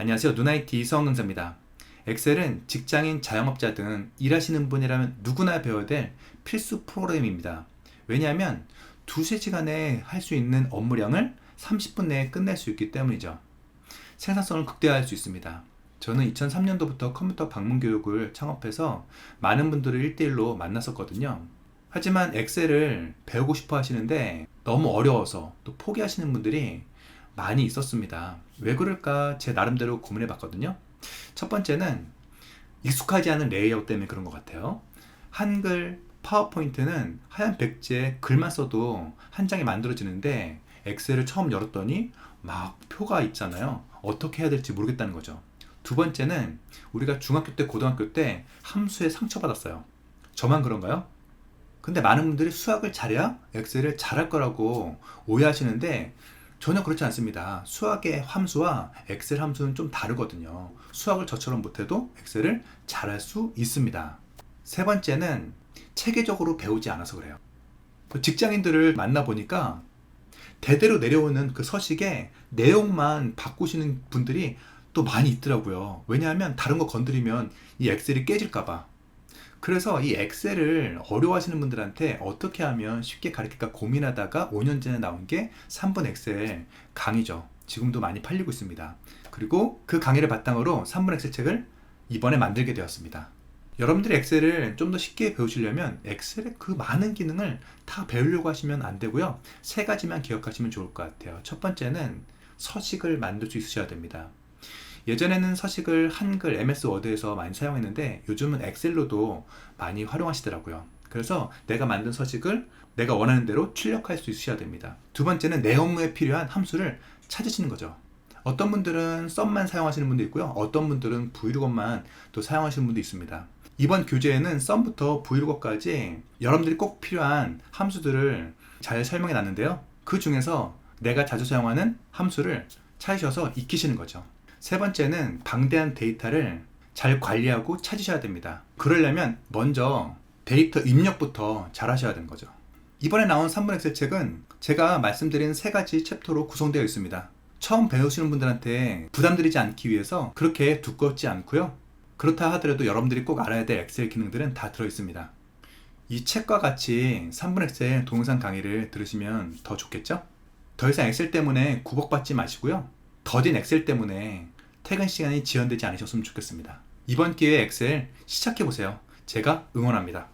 안녕하세요. 누나이티 성능자입니다. 엑셀은 직장인, 자영업자 등 일하시는 분이라면 누구나 배워야 될 필수 프로그램입니다. 왜냐하면 두세 시간에 할 수 있는 업무량을 30분 내에 끝낼 수 있기 때문이죠. 생산성을 극대화할 수 있습니다. 저는 2003년도부터 컴퓨터 방문 교육을 창업해서 많은 분들을 1대1로 만났었거든요. 하지만 엑셀을 배우고 싶어 하시는데 너무 어려워서 또 포기하시는 분들이 많이 있었습니다. 왜 그럴까 제 나름대로 고민해 봤거든요. 첫 번째는 익숙하지 않은 레이아웃 때문에 그런 것 같아요. 한글, 파워포인트는 하얀 백지에 글만 써도 한 장이 만들어지는데 엑셀을 처음 열었더니 막 표가 있잖아요. 어떻게 해야 될지 모르겠다는 거죠. 두 번째는 우리가 중학교 때, 고등학교 때 함수에 상처받았어요. 저만 그런가요? 근데 많은 분들이 수학을 잘해야 엑셀을 잘할 거라고 오해하시는데 전혀 그렇지 않습니다. 수학의 함수와 엑셀 함수는 좀 다르거든요. 수학을 저처럼 못해도 엑셀을 잘할 수 있습니다. 세 번째는 체계적으로 배우지 않아서 그래요. 그 직장인들을 만나보니까 대대로 내려오는 그 서식에 내용만 바꾸시는 분들이 또 많이 있더라고요. 왜냐하면 다른 거 건드리면 이 엑셀이 깨질까봐. 그래서 이 엑셀을 어려워하시는 분들한테 어떻게 하면 쉽게 가르칠까 고민하다가 5년 전에 나온 게 3분 엑셀 강의죠. 지금도 많이 팔리고 있습니다. 그리고 그 강의를 바탕으로 3분 엑셀 책을 이번에 만들게 되었습니다. 여러분들이 엑셀을 좀 더 쉽게 배우시려면 엑셀의 그 많은 기능을 다 배우려고 하시면 안 되고요. 세 가지만 기억하시면 좋을 것 같아요. 첫 번째는 서식을 만들 수 있으셔야 됩니다. 예전에는 서식을 한글 MS 워드에서 많이 사용했는데 요즘은 엑셀로도 많이 활용하시더라고요. 그래서 내가 만든 서식을 내가 원하는 대로 출력할 수 있으셔야 됩니다. 두 번째는 내 업무에 필요한 함수를 찾으시는 거죠. 어떤 분들은 썸만 사용하시는 분도 있고요. 어떤 분들은 브이로그만 또 사용하시는 분도 있습니다. 이번 교재에는 썸부터 브이로그까지 여러분들이 꼭 필요한 함수들을 잘 설명해 놨는데요. 그 중에서 내가 자주 사용하는 함수를 찾으셔서 익히시는 거죠. 세 번째는 방대한 데이터를 잘 관리하고 찾으셔야 됩니다. 그러려면 먼저 데이터 입력부터 잘 하셔야 되는 거죠. 이번에 나온 3분 엑셀 책은 제가 말씀드린 세 가지 챕터로 구성되어 있습니다. 처음 배우시는 분들한테 부담드리지 않기 위해서 그렇게 두껍지 않고요. 그렇다 하더라도 여러분들이 꼭 알아야 될 엑셀 기능들은 다 들어 있습니다. 이 책과 같이 3분 엑셀 동영상 강의를 들으시면 더 좋겠죠? 더 이상 엑셀 때문에 구박받지 마시고요. 더딘 엑셀 때문에 퇴근 시간이 지연되지 않으셨으면 좋겠습니다. 이번 기회에 엑셀 시작해보세요. 제가 응원합니다.